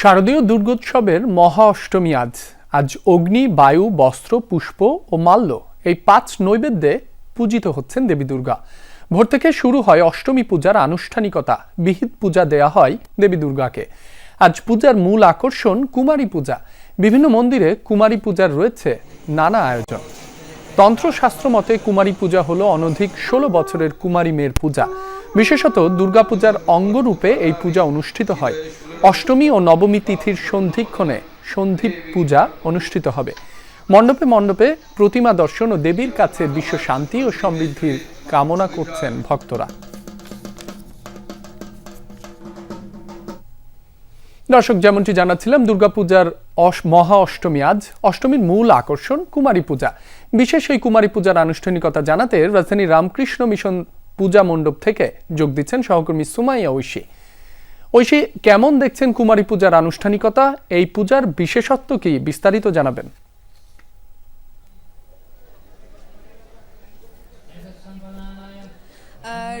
শারদীয় দুর্গোৎসবের মহা অষ্টমী আজ। আজ অগ্নি, বায়ু, বস্ত্র, পুষ্প ও মাল্য এই পাঁচ নৈবেদ্যে পূজিত হচ্ছেন দেবী দুর্গা। ভোর থেকে শুরু হয় অষ্টমী পূজার আনুষ্ঠানিকতা। বিহিত পূজা দেয়া হয় দেবী দুর্গাকে। আজ পূজার মূল আকর্ষণ কুমারী পূজা। বিভিন্ন মন্দিরে কুমারী পূজার রয়েছে নানা আয়োজন। তন্ত্রশাস্ত্র মতে কুমারী পূজা হলো অনধিক ষোলো বছরের কুমারী মেয়ের পূজা। বিশেষত দুর্গাপূজার অঙ্গরূপে এই পূজা অনুষ্ঠিত হয়। অষ্টমী ও নবমী তিথির সন্ধিক্ষণে সন্ধি পূজা অনুষ্ঠিত হবে। মণ্ডপে মণ্ডপে প্রতিমা দর্শন ও দেবীর কাছে বিশ্ব শান্তি ও সমৃদ্ধির কামনা করছেন ভক্তরা। দর্শক, যেমনটি জানাচ্ছিলাম, দুর্গাপূজার অস- মহা অষ্টমী আজ। অষ্টমীর মূল আকর্ষণ কুমারী পূজা। বিশেষ এই কুমারী পূজার আনুষ্ঠানিকতা জানাতে রাজধানী রামকৃষ্ণ মিশন পূজা মণ্ডপ থেকে যোগ দিচ্ছেন সহকর্মী সুমাইয়া ঐশী। ঐশী, কেমন দেখছেন কুমারী পূজার আনুষ্ঠানিকতা? এই পূজার বিশেষত্ব কি? বিস্তারিত জানাবেন।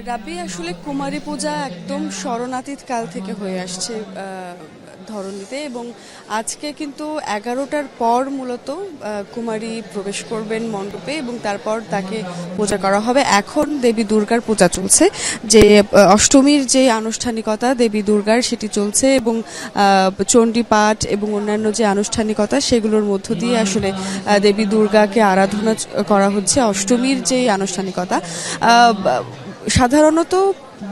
রাবি আসলে কুমারী পূজা একদম শরণাতীত কাল থেকে হয়ে আসছে। ধরনীতে এবং আজকে কিন্তু এগারোটার পর মূলত কুমারী প্রবেশ করবেন মণ্ডপে এবং তারপর তাকে পূজা করা হবে। এখন দেবী দুর্গার পূজা চলছে, যে অষ্টমীর যে আনুষ্ঠানিকতা দেবী দুর্গার সেটি চলছে এবং চণ্ডী পাঠ এবং অন্যান্য যে আনুষ্ঠানিকতা সেগুলোর মধ্য দিয়ে আসলে দেবী দুর্গাকে আরাধনা করা হচ্ছে অষ্টমীর যে আনুষ্ঠানিকতা। সাধারণত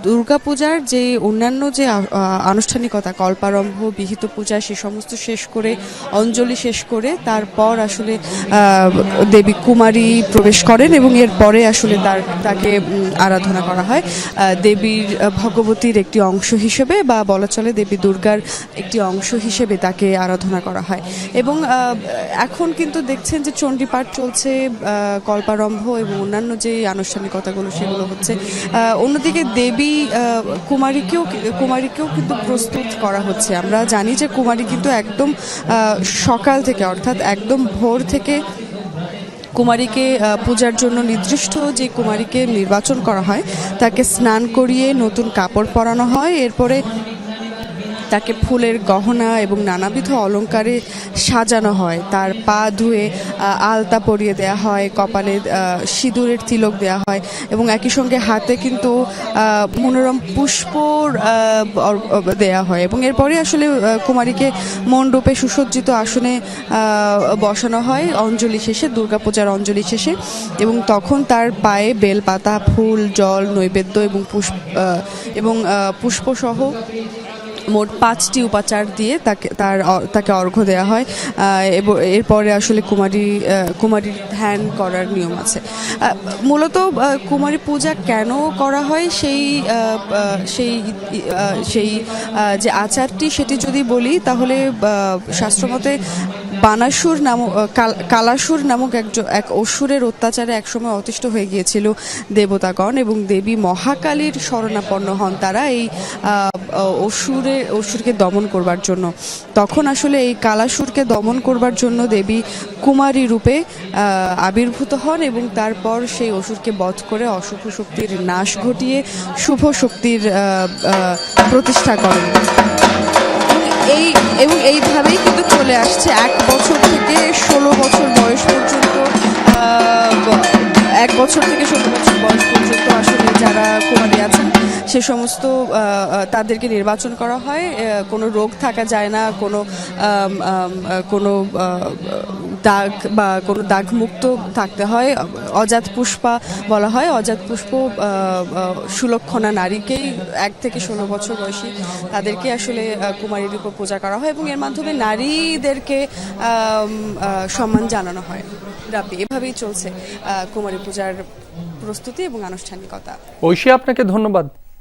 দুর্গাপূজার যে অন্যান্য যে আনুষ্ঠানিকতা, কল্পারম্ভ, বিহিত পূজা, সে সমস্ত শেষ করে, অঞ্জলি শেষ করে, তারপর আসলে দেবী কুমারী প্রবেশ করেন এবং এরপরে আসলে তার, তাকে আরাধনা করা হয়। দেবীর ভগবতীর একটি অংশ হিসেবে বা বলা চলে দেবী দুর্গার একটি অংশ হিসেবে তাকে আরাধনা করা হয়। এবং এখন কিন্তু দেখছেন যে চণ্ডীপাঠ চলছে কল্পারম্ভ এবং অন্যান্য যে আনুষ্ঠানিকতাগুলো সেগুলো হচ্ছে অন্যদিকে দেবী আহ, কুমারীকেও কুমারীকেও কিন্তু প্রস্তুত করা হচ্ছে। আমরা জানি যে কুমারী কিন্তু একদম সকাল থেকে অর্থাৎ একদম ভোর থেকে কুমারীকে পূজার জন্য নির্দিষ্ট যে কুমারীকে নির্বাচন করা হয় তাকে স্নান করিয়ে নতুন কাপড় পরানো হয়। এরপরে তাকে ফুলের গহনা এবং নানাবিধ অলংকারে সাজানো হয়। তার পা ধুয়ে আলতা পরিয়ে দেয়া হয় কপালে সিঁদুরের তিলক দেয়া হয় এবং একই সঙ্গে হাতে কিন্তু মনোরম পুষ্পর আহ, দেয়া হয় এবং এরপরে আসলে কুমারীকে মণ্ডপে সুসজ্জিত আসনে বসানো হয় অঞ্জলি শেষে দুর্গাপূজার অঞ্জলি শেষে এবং তখন তার পায়ে বেলপাতা ফুল জল নৈবেদ্য এবং পুষ্প এবং পুষ্পসহ মোট পাঁচটি উপাচার দিয়ে তাকে, তার তাকে অর্ঘ্য দেওয়া হয়। এবং, এরপরে আসলে কুমারী কুমারীর ধ্যান করার নিয়ম আছে। মূলত কুমারী পূজা কেন করা হয় সেই সেই সেই যে আচারটি সেটি যদি বলি, তাহলে শাস্ত্রমতে বানাসুর নামক কালাসুর নামক একজন এক অসুরের অত্যাচারে একসময় অতিষ্ঠ হয়ে গিয়েছিল দেবতাগণ এবং দেবী মহাকালীর শরণাপন্ন হন তারা এই অসুরে, অসুরকে দমন করবার জন্য। তখন আসলে এই কালাসুরকে দমন করবার জন্য দেবী কুমারী রূপে আবির্ভূত হন এবং তারপর সেই অসুরকে বধ করে অশুভ শক্তির নাশ ঘটিয়ে শুভ শক্তির প্রতিষ্ঠা করেন। এবং এইভাবেই কিন্তু চলে আসছে এক বছর থেকে ষোলো বছর বয়স পর্যন্ত এক বছর থেকে ষোলো বছর বয়স পর্যন্ত আসলে যারা কুমারী আছেন, সে সমস্ত তাদেরকে নির্বাচন করা হয়। কোনো রোগ থাকা যায় না, কোনো কোনো দাগ বা কোনো দাগ মুক্ত থাকতে হয়, অজাত পুষ্পা বলা হয়। অজাত পুষ্প সুলক্ষণা নারীকেই এক থেকে ষোলো বছর বয়সী তাদেরকে আসলে কুমারী রূপে পূজা করা হয় এবং এর মাধ্যমে নারীদেরকে সম্মান জানানো হয়। রাব্বি এভাবেই চলছে কুমারী পূজার প্রস্তুতি এবং আনুষ্ঠানিকতা। ঐশী, আপনাকে ধন্যবাদ।